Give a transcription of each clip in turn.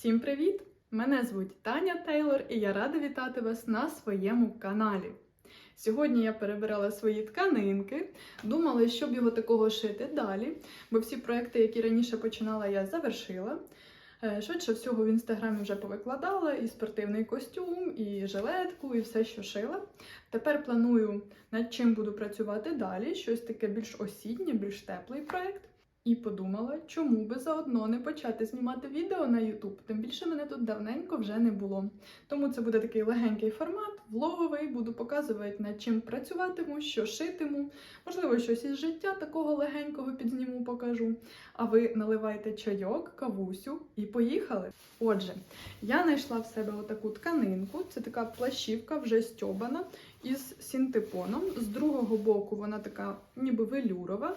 Всім привіт! Мене звуть Таня Тейлор і я рада вітати вас на своєму каналі. Сьогодні я перебирала свої тканинки, думала, щоб його такого шити далі, бо всі проекти, які раніше починала, я завершила. Е, Швидше всього в інстаграмі вже повикладала і спортивний костюм, і жилетку, і все, що шила. Тепер планую над чим буду працювати далі, щось таке більш осіннє, більш теплий проект. І подумала, чому би заодно не почати знімати відео на YouTube. Тим більше мене тут давненько вже не було. Тому це буде такий легенький формат, влоговий, буду показувати, над чим працюватиму, що шитиму. Можливо, щось із життя такого легенького підзніму, покажу. А ви наливайте чайок, кавусю і поїхали. Отже, я знайшла в себе отаку тканинку. Це така плащівка, вже стьобана, із синтепоном. З другого боку вона така ніби велюрова.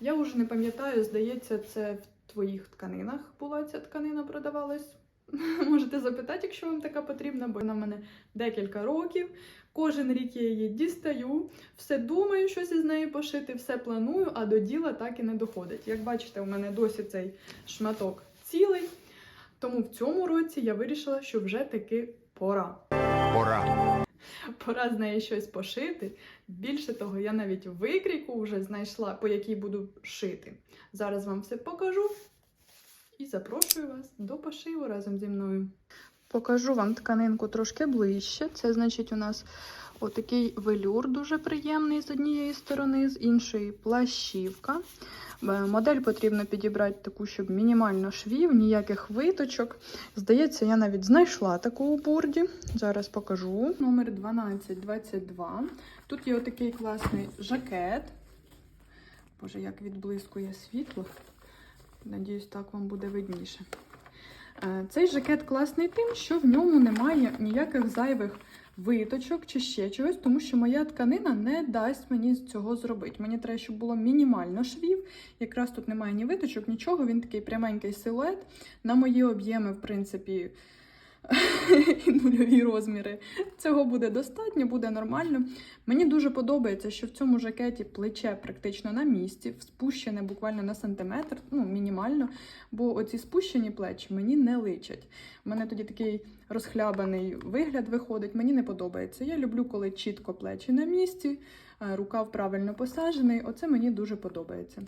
Я вже не пам'ятаю, здається, це в твоїх тканинах була ця тканина продавалась. Можете запитати, якщо вам така потрібна, бо вона в мене декілька років. Кожен рік я її дістаю, все думаю, щось із неї пошити, все планую, а до діла так і не доходить. Як бачите, у мене досі цей шматок цілий. Тому в цьому році я вирішила, що вже таки пора. Пора. Пора з неї щось пошити. Більше того, я навіть викрійку вже знайшла, по якій буду шити. Зараз вам все покажу і запрошую вас до пошиву разом зі мною. Покажу вам тканинку трошки ближче. Це значить у нас отакий велюр дуже приємний з однієї сторони, з іншої плащівка. Е, Модель потрібно підібрати таку, щоб мінімально швів, ніяких виточок. Здається, я навіть знайшла таку у борді. Зараз покажу. Номер 1222. Тут є отакий класний жакет. Боже, як відблискує світло. Надіюсь, так вам буде видніше. Е, Цей жакет класний тим, що в ньому немає ніяких зайвих виточок чи ще чогось, тому що моя тканина не дасть мені цього зробити. Мені треба, щоб було мінімально швів. Якраз тут немає ні виточок, нічого. Він такий пряменький силует. На мої об'єми, в принципі, і нульові розміри. Цього буде достатньо, буде нормально. Мені дуже подобається, що в цьому жакеті плече практично на місці, спущене буквально на сантиметр, ну мінімально, бо оці спущені плечі мені не личать. У мене тоді такий розхлябаний вигляд виходить, мені не подобається. Я люблю, коли чітко плечі на місці, е, рукав правильно посаджений. Оце мені дуже подобається.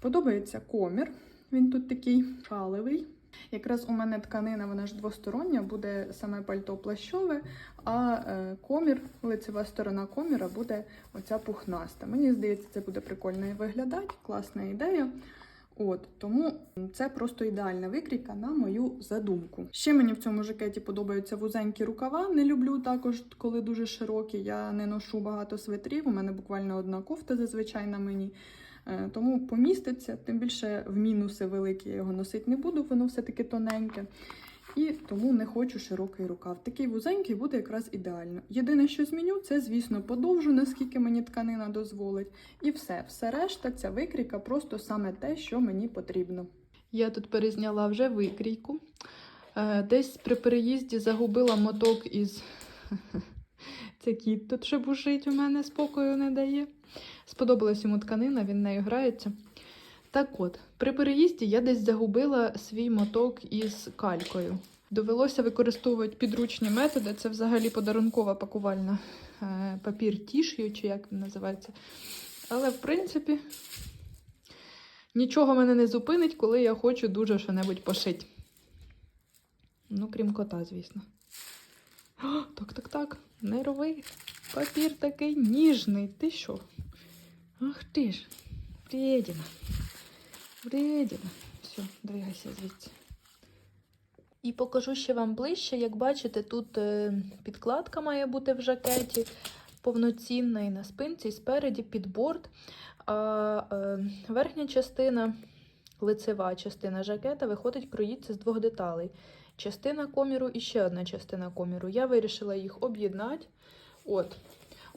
Подобається комір, він тут такий шалевий. Якраз у мене тканина, вона ж двостороння, буде саме пальто плащове, а е, комір, лицева сторона коміра буде оця пухнаста. Мені здається, це буде прикольно виглядати, класна ідея. От тому це просто ідеальна викрійка на мою задумку. Ще мені в цьому жакеті подобаються вузенькі рукава. Не люблю також, коли дуже широкі. Я не ношу багато свитрів. У мене буквально одна кофта зазвичай на мені. Е, Тому поміститься, тим більше в мінуси великі я його носити не буду, воно все-таки тоненьке. І тому не хочу широкий рукав. Такий вузенький буде якраз ідеально. Єдине, що зміню, це, звісно, подовжу, наскільки мені тканина дозволить. І все, все решта, ця викрійка просто саме те, що мені потрібно. Я тут перезняла вже викрійку. Е, Десь при переїзді загубила моток із. Це кіт тут ще бужить у мене спокою не дає. Сподобалась йому тканина, він нею грається. Так от, при переїзді я десь загубила свій моток із калькою. Довелося використовувати підручні методи. Це взагалі подарункова пакувальна е, папір тіш'ю, чи як він називається. Але, в принципі, нічого мене не зупинить, коли я хочу дуже що-небудь пошити. Ну, крім кота, звісно. Так, так, так. Не рови. Папір такий ніжний. Ти що? Ах ти ж, вредина. Вредина. Все, двигайся звідси. І покажу ще вам ближче. Як бачите, тут е, підкладка має бути в жакеті, повноцінна і на спинці, і спереді під борт. А е, верхня частина, лицева частина жакета виходить, кроїться з двох деталей. Частина коміру і ще одна частина коміру. Я вирішила їх об'єднати. От.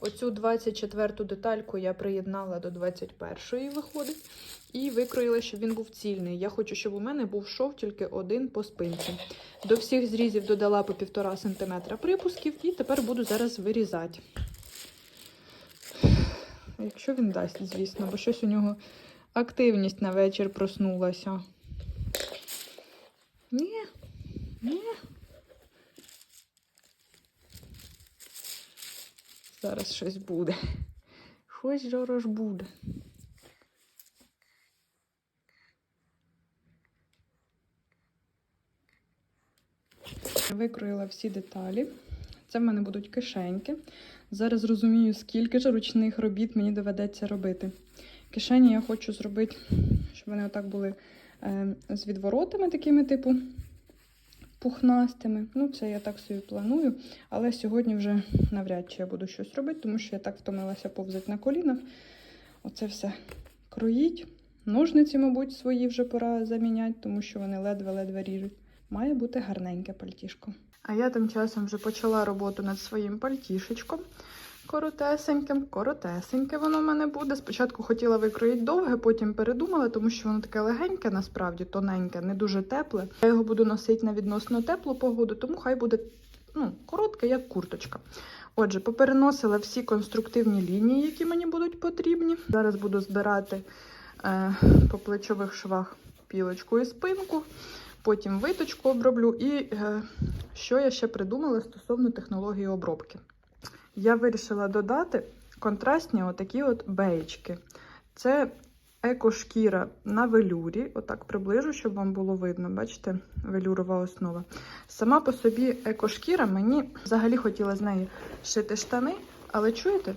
Оцю 24-ту детальку я приєднала до 21-ї, виходить, і викроїла, щоб він був цільний. Я хочу, щоб у мене був шов тільки один по спинці. До всіх зрізів додала по 1,5 см припусків, і тепер буду зараз вирізати. Якщо він дасть, звісно, бо щось у нього активність на вечір проснулася. Ні, Ні. Зараз щось буде. Щось зараз буде. Викроїла всі деталі. Це в мене будуть кишеньки. Зараз розумію, скільки ж ручних робіт мені доведеться робити. Кишені я хочу зробити, щоб вони отак були е, з відворотами, такими, типу, пухнастими. Ну, це я так собі планую. Але сьогодні вже навряд чи я буду щось робити, тому що я так втомилася повзати на колінах. Оце все кроїть. Ножниці, мабуть, свої вже пора заміняти, тому що вони ледве-ледве ріжуть. Має бути гарненьке пальтішко. А я тим часом вже почала роботу над своїм пальтішечком. Коротесеньким, коротесеньке воно в мене буде. Спочатку хотіла викроїти довге, потім передумала, тому що воно таке легеньке, насправді тоненьке, не дуже тепле. Я його буду носити на відносно теплу погоду, тому хай буде ну, коротке, як курточка. Отже, попереносила всі конструктивні лінії, які мені будуть потрібні. Зараз буду збирати е, по плечових швах пілочку і спинку, потім виточку оброблю. І е, що я ще придумала стосовно технології обробки. Я вирішила додати контрастні отакі от беєчки. Це екошкіра на велюрі. Отак приближу, щоб вам було видно. Бачите, велюрова основа. Сама по собі екошкіра мені взагалі хотіла з неї шити штани, але чуєте?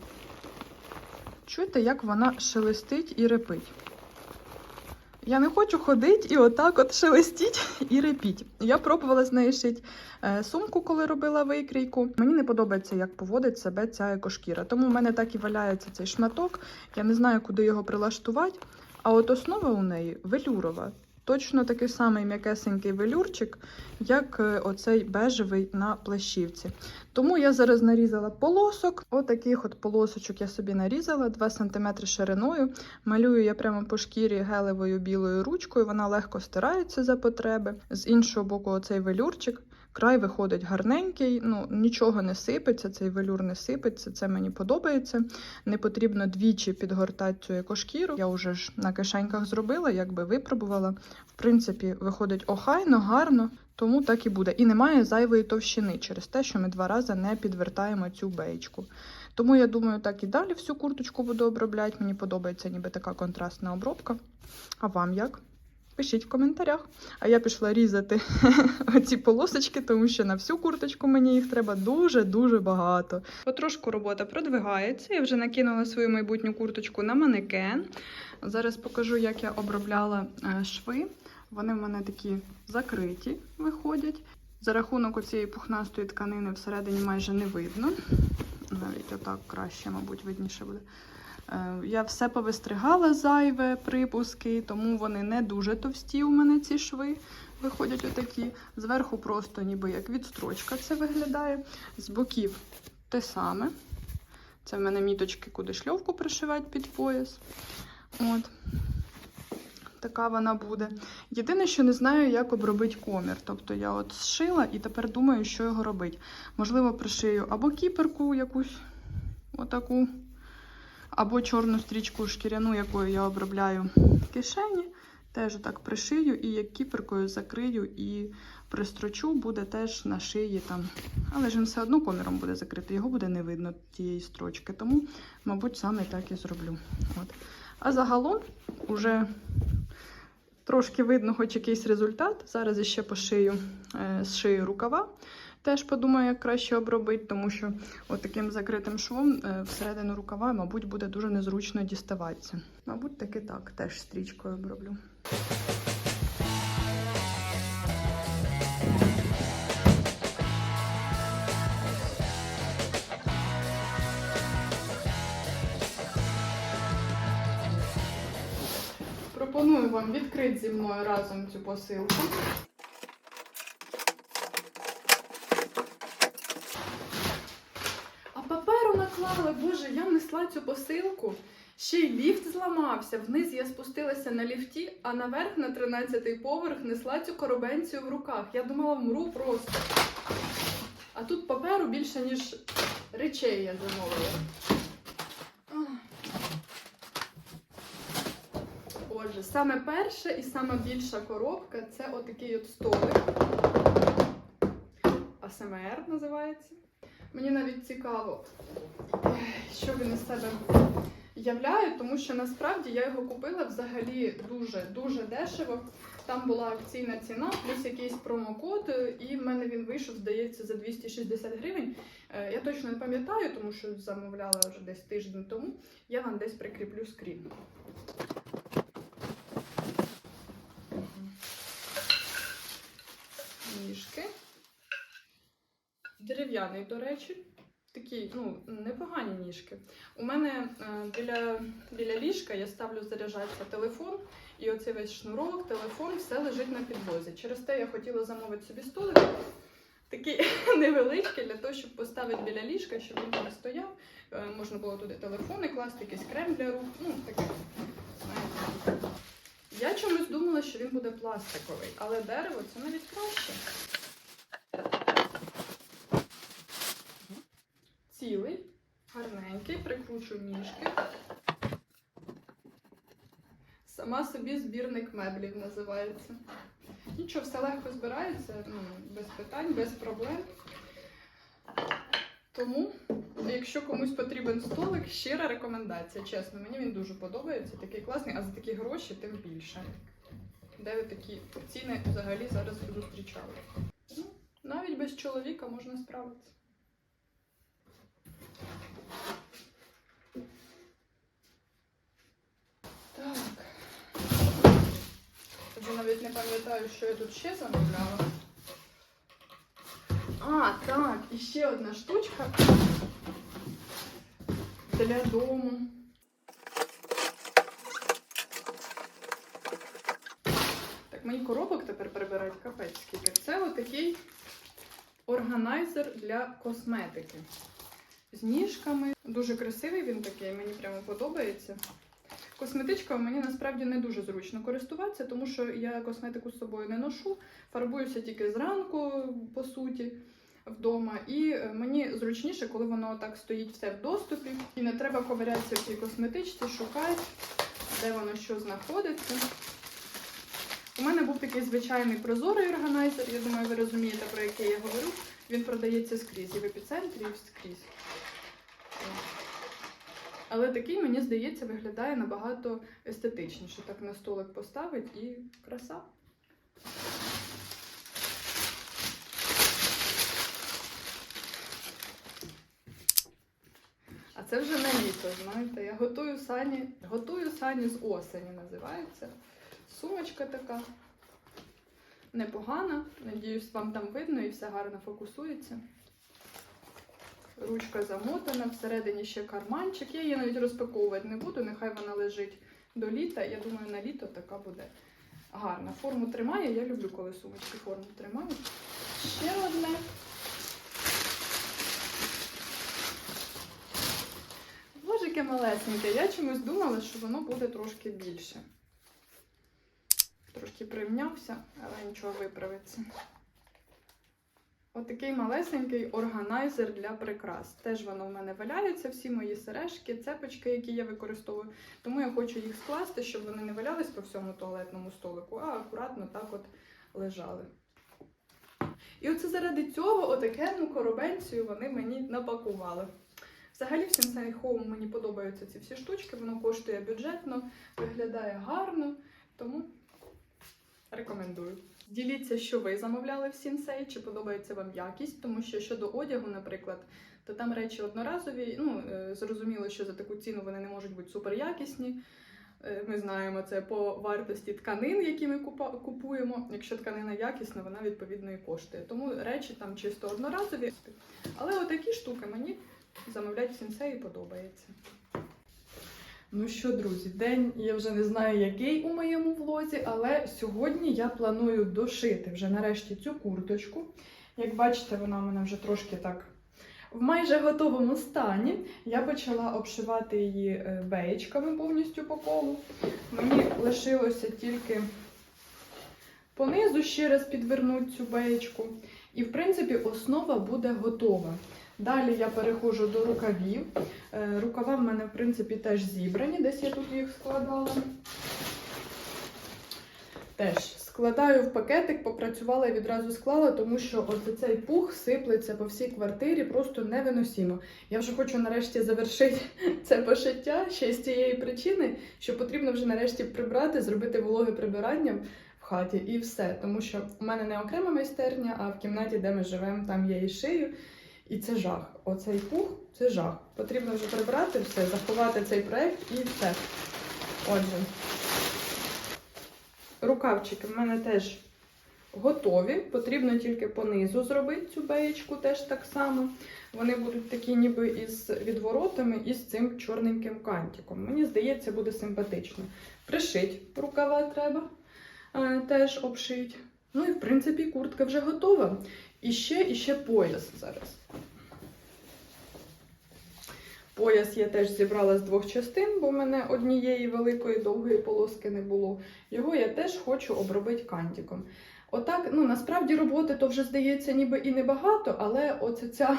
Чуєте, як вона шелестить і репить? Я не хочу ходити і отак от шелестіть і репіть. Я пробувала з неї шити е, сумку, коли робила викрійку. Мені не подобається, як поводить себе ця екошкіра. Тому в мене так і валяється цей шматок. Я не знаю, куди його прилаштувати. А от основа у неї велюрова. Точно такий самий м'якесенький велюрчик, як е, оцей бежевий на плащівці. Тому я зараз нарізала полосок. Отаких от полосочок я собі нарізала 2 см шириною. Малюю я прямо по шкірі гелевою білою ручкою, вона легко стирається за потреби. З іншого боку, оцей велюрчик. Край виходить гарненький, ну нічого не сипеться, цей велюр не сипеться, це мені подобається. Не потрібно двічі підгортати цю екошкіру. Я вже ж на кишеньках зробила, якби випробувала. В принципі, виходить охайно, гарно, тому так і буде. І немає зайвої товщини через те, що ми два рази не підвертаємо цю беєчку. Тому я думаю, так і далі всю курточку буду обробляти. Мені подобається ніби така контрастна обробка. А вам як? Пишіть в коментарях. А я пішла різати оці полосочки, тому що на всю курточку мені їх треба дуже-дуже багато. Потрошку робота продвигається. Я вже накинула свою майбутню курточку на манекен. Зараз покажу, як я обробляла е, шви. Вони в мене такі закриті виходять. За рахунок оцієї пухнастої тканини всередині майже не видно. Навіть отак краще, мабуть, видніше буде. Е, Я все повистригала зайве припуски, тому вони не дуже товсті у мене ці шви. Виходять отакі. Зверху просто ніби як відстрочка це виглядає. З боків те саме. Це в мене міточки, куди шльовку пришивати під пояс. От. Така вона буде. Єдине, що не знаю, як обробити комір. Тобто я от зшила і тепер думаю, що його робити. Можливо, пришию або кіперку якусь отаку або чорну стрічку шкіряну, якою я обробляю кишені. Теж так пришию і як кіперкою закрию і пристрочу, буде теж на шиї там. Але ж він все одно коміром буде закритий, його буде не видно тієї строчки. Тому, мабуть, саме так і зроблю. От. А загалом уже трошки видно хоч якийсь результат. Зараз ще пошию е, шию рукава. Теж подумаю, як краще обробити, тому що таким закритим швом е, всередину рукава, мабуть, буде дуже незручно діставатися. Мабуть, таки так, теж стрічкою оброблю. Пропоную вам відкрити зі мною разом цю посилку. А паперу наклали, боже, я несла цю посилку. Ще й ліфт зламався. Вниз я спустилася на ліфті, а наверх на 13-й поверх несла цю коробенцію в руках. Я думала, вмру просто. А тут паперу більше, ніж речей я замовила. Ах. Отже, саме перша і саме більша коробка це отакий от столик. називається. Мені навіть цікаво, що він із себе являє, тому що насправді я його купила взагалі дуже-дуже дешево. Там була акційна ціна, плюс якийсь промокод, і в мене він вийшов, здається, за 260 гривень. Е, Я точно не пам'ятаю, тому що замовляла вже десь тиждень тому. Я вам десь прикріплю скрін. Ніжки. Дерев'яний, до речі. Такі, ну, непогані ніжки. У мене е, біля, біля ліжка я ставлю заряджатися телефон, і оцей весь шнурок, телефон, все лежить на підлозі. Через те я хотіла замовити собі столик, такий невеличкий, для того, щоб поставити біля ліжка, щоб він там стояв. Е, можна було туди телефони класти, якийсь крем для рук. Ну, таке. Я чомусь думала, що він буде пластиковий, але дерево це навіть краще. Цілий, гарненький, прикручу ніжки. Сама собі збірник меблів називається. Нічого, все легко збирається, ну, без питань, без проблем. Тому, якщо комусь потрібен столик, щира рекомендація. Чесно, мені він дуже подобається, такий класний, а за такі гроші тим більше. Де ви такі ціни взагалі зараз зустрічали? Ну, навіть без чоловіка можна справитися. Так. Вже навіть не пам'ятаю, що я тут ще замовляла. А, так, і ще одна штучка для дому. Так, мені коробок тепер прибирати капець скільки. Це отакий органайзер для косметики. З ніжками. Дуже красивий він такий, мені прямо подобається. Косметичкою мені насправді не дуже зручно користуватися, тому що я косметику з собою не ношу, фарбуюся тільки зранку, по суті, вдома. І е, мені зручніше, коли воно так стоїть все в доступі. І не треба ковирятися в цій косметичці, шукати, де воно що знаходиться. У мене був такий звичайний прозорий органайзер, я думаю, ви розумієте, про який я говорю. Він продається скрізь, і в епіцентрі, і скрізь. Але такий, мені здається, виглядає набагато естетичніше. Так на столик поставить і краса. А це вже на літо, знаєте. Я готую сані, готую сані з осені, називається. Сумочка така. Непогана. Надіюсь, вам там видно і все гарно фокусується. Ручка замотана, всередині ще карманчик. Я її навіть розпаковувати не буду, нехай вона лежить до літа. Я думаю, на літо така буде гарна. Форму тримає. Я люблю, коли сумочки форму тримають. Ще одне. Боже, яке малесеньке. Я чомусь думала, що воно буде трошки більше. Трошки привнявся, але нічого виправиться. Отакий малесенький органайзер для прикрас. Теж воно в мене валяється, всі мої сережки, цепочки, які я використовую. Тому я хочу їх скласти, щоб вони не валялись по всьому туалетному столику, а акуратно так от лежали. І оце заради цього отакенну коробенцію вони мені напакували. Взагалі, в Sensei Home мені подобаються ці всі штучки, воно коштує бюджетно, виглядає гарно, тому рекомендую. Діліться, що ви замовляли в Сінсей, чи подобається вам якість, тому що щодо одягу, наприклад, то там речі одноразові. Ну, е, зрозуміло, що за таку ціну вони не можуть бути суперякісні. Е, Ми знаємо це по вартості тканин, які ми купуємо. Якщо тканина якісна, вона відповідно і коштує. Тому речі там чисто одноразові. Але отакі штуки мені замовляти в Сінсеї подобається. Ну що, друзі, день я вже не знаю, який у моєму влозі, але сьогодні я планую дошити вже нарешті цю курточку. Як бачите, вона у мене вже трошки так в майже готовому стані. Я почала обшивати її е, беєчками повністю по колу. Мені лишилося тільки понизу ще раз підвернути цю беєчку. І, в принципі, основа буде готова. Далі я переходжу до рукавів. Е, Рукава в мене, в принципі, теж зібрані, десь я тут їх складала. Теж. Складаю в пакетик, попрацювала і відразу склала, тому що ось цей пух сиплеться по всій квартирі просто невиносимо. Я вже хочу нарешті завершити це пошиття ще з тієї причини, що потрібно вже нарешті прибрати, зробити вологе прибирання в хаті і все. Тому що у мене не окрема майстерня, а в кімнаті, де ми живемо, там я і шию. І це жах. Оцей пух це жах. Потрібно вже прибрати все, заховати цей проект і все. Отже, рукавчики в мене теж готові. Потрібно тільки понизу зробити цю беєчку теж так само. Вони будуть такі, ніби із відворотами і з цим чорненьким кантиком. Мені здається, буде симпатично. Пришить рукава треба, е, теж обшить. Ну і в принципі куртка вже готова. І ще, і ще пояс зараз. Пояс я теж зібрала з двох частин, бо в мене однієї великої довгої полоски не було. Його я теж хочу обробити кантиком. Отак, ну насправді роботи то вже здається ніби і небагато, але оця ця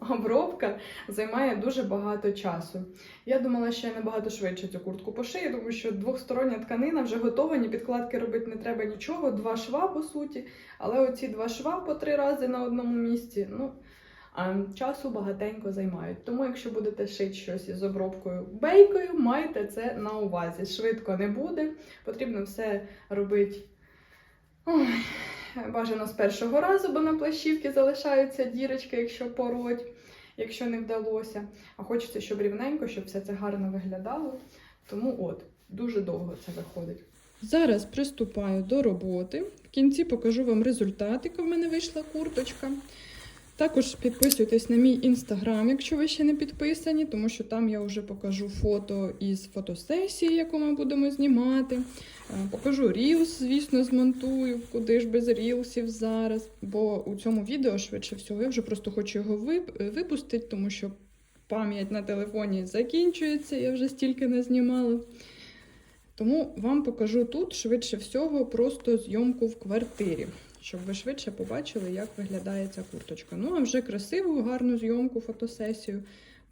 обробка займає дуже багато часу. Я думала, що я набагато швидше цю куртку пошию, тому що двохстороння тканина вже готова, ні підкладки робити не треба нічого. Два шва, по суті. Але оці два шва по три рази на одному місці, ну, а, часу багатенько займають. Тому, якщо будете шити щось із обробкою бейкою, майте це на увазі. Швидко не буде. Потрібно все робити. Ой, бажано з першого разу, бо на плащівці залишаються дірочки, якщо пороть, якщо не вдалося. А хочеться, щоб рівненько, щоб все це гарно виглядало. Тому от, дуже довго це виходить. Зараз приступаю до роботи. В кінці покажу вам результат, яка в мене вийшла курточка. Також підписуйтесь на мій інстаграм, якщо ви ще не підписані, тому що там я вже покажу фото із фотосесії, яку ми будемо знімати. Е, Покажу рілс, звісно, змонтую, куди ж без рілсів зараз. Бо у цьому відео, швидше всього, я вже просто хочу його випустити, тому що пам'ять на телефоні закінчується, я вже стільки не знімала. Тому вам покажу тут, швидше всього, просто зйомку в квартирі, щоб ви швидше побачили, як виглядає ця курточка. Ну, а вже красиву, гарну зйомку, фотосесію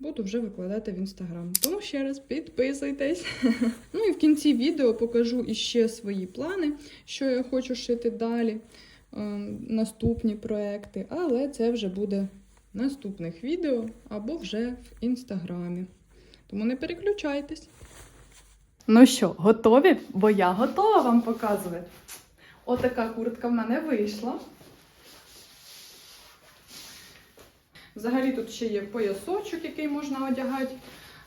буду вже викладати в інстаграм. Тому ще раз підписуйтесь. Ну і в кінці відео покажу іще свої плани, що я хочу шити далі, е, наступні проекти, але це вже буде наступних відео або вже в інстаграмі. Тому не переключайтесь. Ну що, готові? Бо я готова вам показувати. Отака куртка в мене вийшла. Взагалі тут ще є поясочок, який можна одягати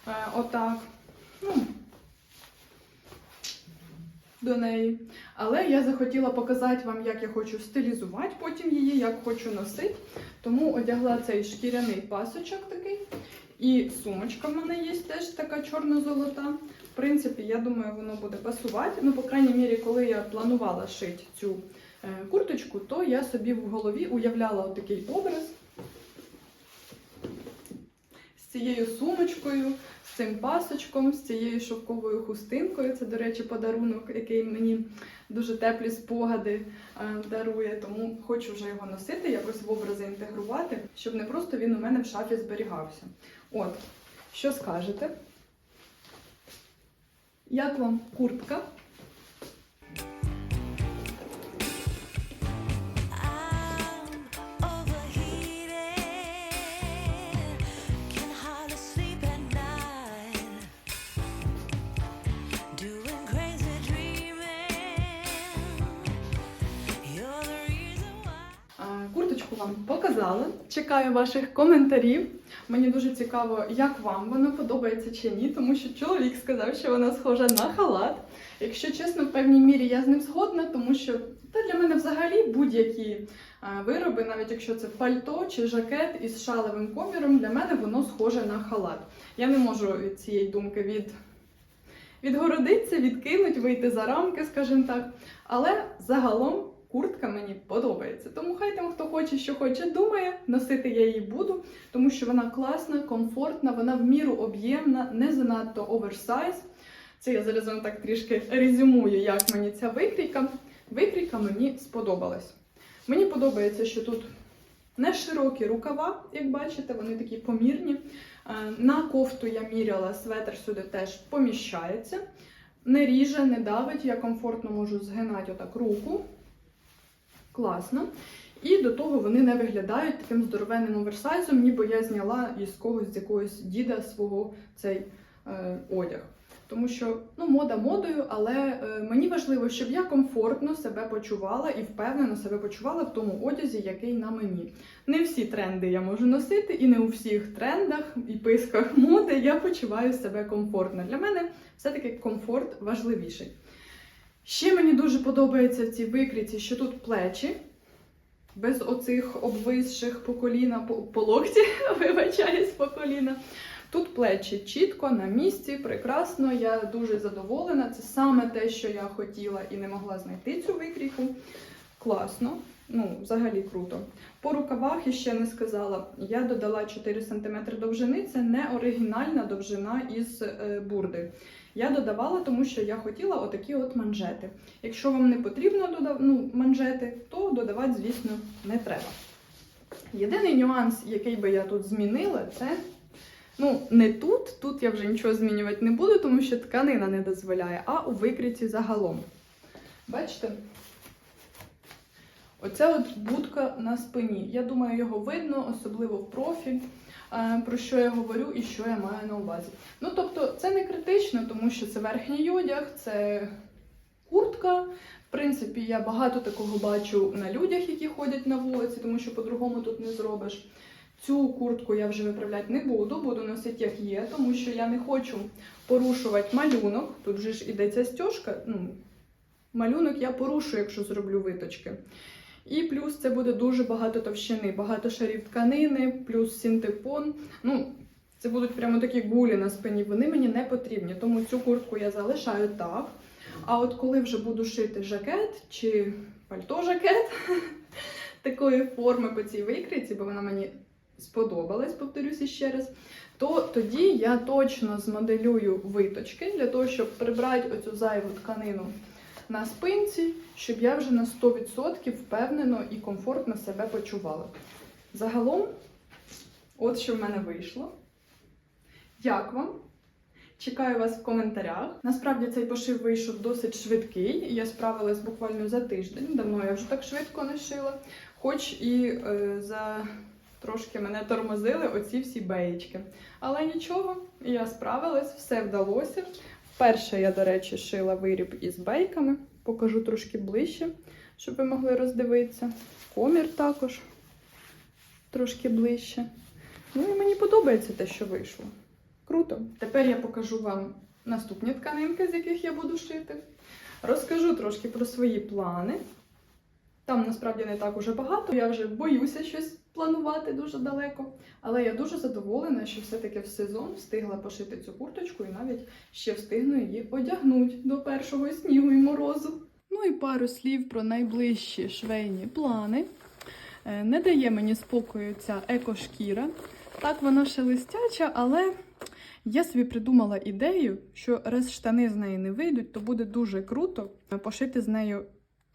е, отак. Ну, до неї. Але я захотіла показати вам, як я хочу стилізувати потім її, як хочу носити. Тому одягла цей шкіряний пасочок такий. І сумочка в мене є теж така чорно-золота. Принципі, я думаю, воно буде пасувати. Ну, по крайній мірі, коли я планувала шити цю е, курточку, то я собі в голові уявляла такий образ з цією сумочкою, з цим пасочком, з цією шовковою хустинкою. Це, до речі, подарунок, який мені дуже теплі спогади е, дарує. Тому хочу вже його носити, якось в образи інтегрувати, щоб не просто він у мене в шафі зберігався. От, що скажете? Reason why. Е, Курточку вам показала. Чекаю ваших коментарів. Мені дуже цікаво, як вам воно подобається чи ні, тому що чоловік сказав, що вона схожа на халат. Якщо чесно, в певній мірі я з ним згодна, тому що та для мене взагалі будь-які е, вироби, навіть якщо це пальто чи жакет із шалевим коміром, для мене воно схоже на халат. Я не можу від цієї думки від... відгородитися, відкинути, вийти за рамки, скажімо так. Але загалом куртка мені подобається. Тому хай там хто хоче, що хоче, думає, носити я її буду, тому що вона класна, комфортна, вона в міру об'ємна, не занадто оверсайз. Це я зараз вам так трішки резюмую, як мені ця викрійка. Викрійка мені сподобалась. Мені подобається, що тут не широкі рукава, як бачите, вони такі помірні. Е, На кофту я міряла, светр сюди теж поміщається. не ріже, не давить, я комфортно можу згинати отак руку. Класно. І до того вони не виглядають таким здоровенним оверсайзом, ніби я зняла із когось з якогось діда свого цей е, одяг. Тому що ну, мода модою, але е, мені важливо, щоб я комфортно себе почувала і впевнено себе почувала в тому одязі, який на мені. Не всі тренди я можу носити, і не у всіх трендах і писках моди я почуваю себе комфортно. Для мене все-таки комфорт важливіший. Ще мені дуже подобається в цій викрійці, що тут плечі. Без оцих обвисших по коліна, по, по локті, вибачаюсь, по коліна. Тут плечі чітко на місці, прекрасно. Я дуже задоволена. Це саме те, що я хотіла і не могла знайти цю викрійку. Класно, ну, взагалі круто. По рукавах іще не сказала. Я додала 4 см довжини. Це не оригінальна довжина із е, бурди. Я додавала, тому що я хотіла отакі от манжети. Якщо вам не потрібно додав... ну, манжети, то додавати, звісно, не треба. Єдиний нюанс, який би я тут змінила, це ну, не тут, тут я вже нічого змінювати не буду, тому що тканина не дозволяє, а у викріті загалом. Бачите? Оце от будка на спині. Я думаю, його видно, особливо в профіль, про що я говорю і що я маю на увазі. Ну, тобто, це не критично, тому що це верхній одяг, це куртка. В принципі, я багато такого бачу на людях, які ходять на вулиці, тому що по-другому тут не зробиш. Цю куртку я вже виправляти не буду, буду носити як є, тому що я не хочу порушувати малюнок. Тут же ж ідеться стяжка. Ну, малюнок я порушу, якщо зроблю виточки. І плюс це буде дуже багато товщини, багато шарів тканини, плюс синтепон. Ну, це будуть прямо такі гулі на спині. Вони мені не потрібні, тому цю куртку я залишаю так. А от коли вже буду шити жакет чи пальто-жакет такої форми по цій викриці, бо вона мені сподобалась, повторюся ще раз, то тоді я точно змоделюю виточки для того, щоб прибрати оцю зайву тканину на спинці, щоб я вже на 100% впевнено і комфортно себе почувала. Загалом, от що в мене вийшло. Як вам? Чекаю вас в коментарях. Насправді цей пошив вийшов досить швидкий, я справилась буквально за тиждень. Давно я вже так швидко не шила. Хоч і е, за трошки мене тормозили оці всі беєчки. Але нічого, я справилась, все вдалося. Вперше я, до речі, шила виріб із бейками. Покажу трошки ближче, щоб ви могли роздивитися. Комір також трошки ближче. Ну і мені подобається те, що вийшло. Круто. Тепер я покажу вам наступні тканинки, з яких я буду шити. Розкажу трошки про свої плани. Там насправді не так уже багато. Я вже боюся щось планувати дуже далеко. Але я дуже задоволена, що все-таки в сезон встигла пошити цю курточку і навіть ще встигну її одягнути до першого снігу і морозу. Ну і пару слів про найближчі швейні плани. Е, Не дає мені спокою ця екошкіра. Так, вона шелестяча, але я собі придумала ідею, що раз штани з неї не вийдуть, то буде дуже круто пошити з нею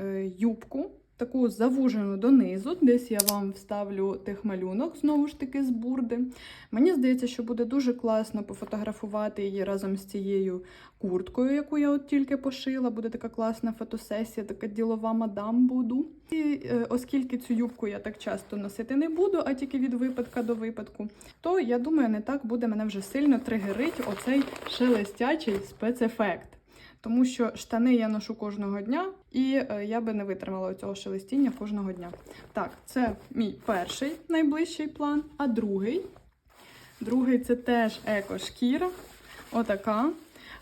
е, юбку, таку завужену донизу. Десь я вам вставлю тих малюнок, знову ж таки, з бурди. Мені здається, що буде дуже класно пофотографувати її разом з цією курткою, яку я от тільки пошила. Буде така класна фотосесія, така ділова мадам буду. І е, оскільки цю юбку я так часто носити не буду, а тільки від випадка до випадку, то я думаю, не так буде мене вже сильно тригерить оцей шелестячий спецефект. Тому що штани я ношу кожного дня, і е, я би не витримала цього шелестіння кожного дня. Так, це мій перший найближчий план, а другий. Другий це теж еко-шкіра. Отака.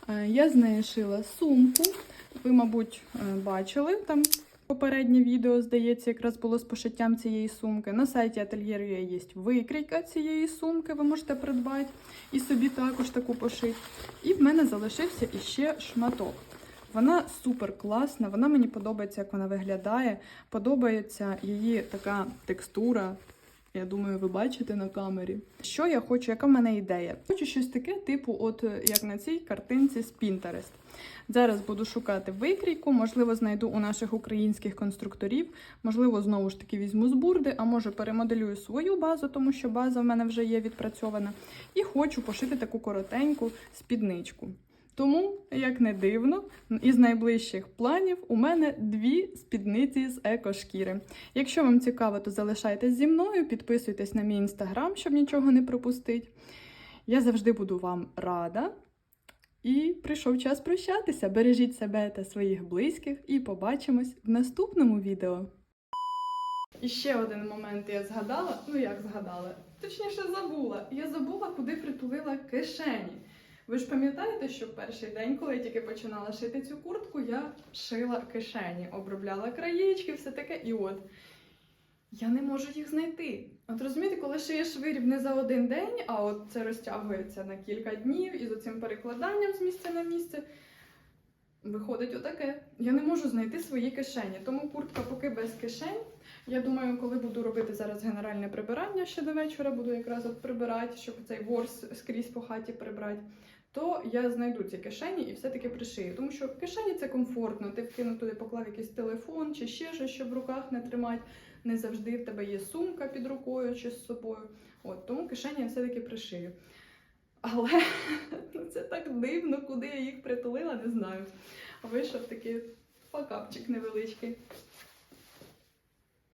Е, Я з неї шила сумку. Ви, мабуть, е, бачили там попереднє відео, здається, якраз було з пошиттям цієї сумки. На сайті ательєру є викрійка цієї сумки, ви можете придбати і собі також таку пошити. І в мене залишився іще шматок. Вона супер класна, вона мені подобається, як вона виглядає. Подобається її така текстура. Я думаю, ви бачите на камері. Що я хочу, яка в мене ідея? Хочу щось таке, типу, от як на цій картинці з Pinterest. Зараз буду шукати викрійку, можливо, знайду у наших українських конструкторів, можливо, знову ж таки візьму з бурди, а може перемоделюю свою базу, тому що база в мене вже є відпрацьована. І хочу пошити таку коротеньку спідничку. Тому, як не дивно, із найближчих планів у мене дві спідниці з екошкіри. Якщо вам цікаво, то залишайтесь зі мною, підписуйтесь на мій інстаграм, щоб нічого не пропустити. Я завжди буду вам рада. І прийшов час прощатися. Бережіть себе та своїх близьких, і побачимось в наступному відео. І ще один момент я згадала. Ну як згадала? Точніше, забула. Я забула, куди притулила кишені. Ви ж пам'ятаєте, що в перший день, коли я тільки починала шити цю куртку, я шила кишені, обробляла краєчки, все таке. І от я не можу їх знайти. От розумієте, коли шиєш виріб не за один день, а от це розтягується на кілька днів і з оцим перекладанням з місця на місце. Виходить отаке. Я не можу знайти свої кишені. Тому куртка поки без кишень. Я думаю, коли буду робити зараз генеральне прибирання ще до вечора, буду якраз от прибирати, щоб цей ворс скрізь по хаті прибрати, то я знайду ці кишені і все-таки пришию. Тому що кишені це комфортно. Ти вкинув туди, поклав якийсь телефон чи ще щось, щоб в руках не тримати. Не завжди в тебе є сумка під рукою чи з собою. От тому кишені я все-таки пришию. Але ну, це так дивно, куди я їх притулила, не знаю. Вийшов такий факапчик невеличкий.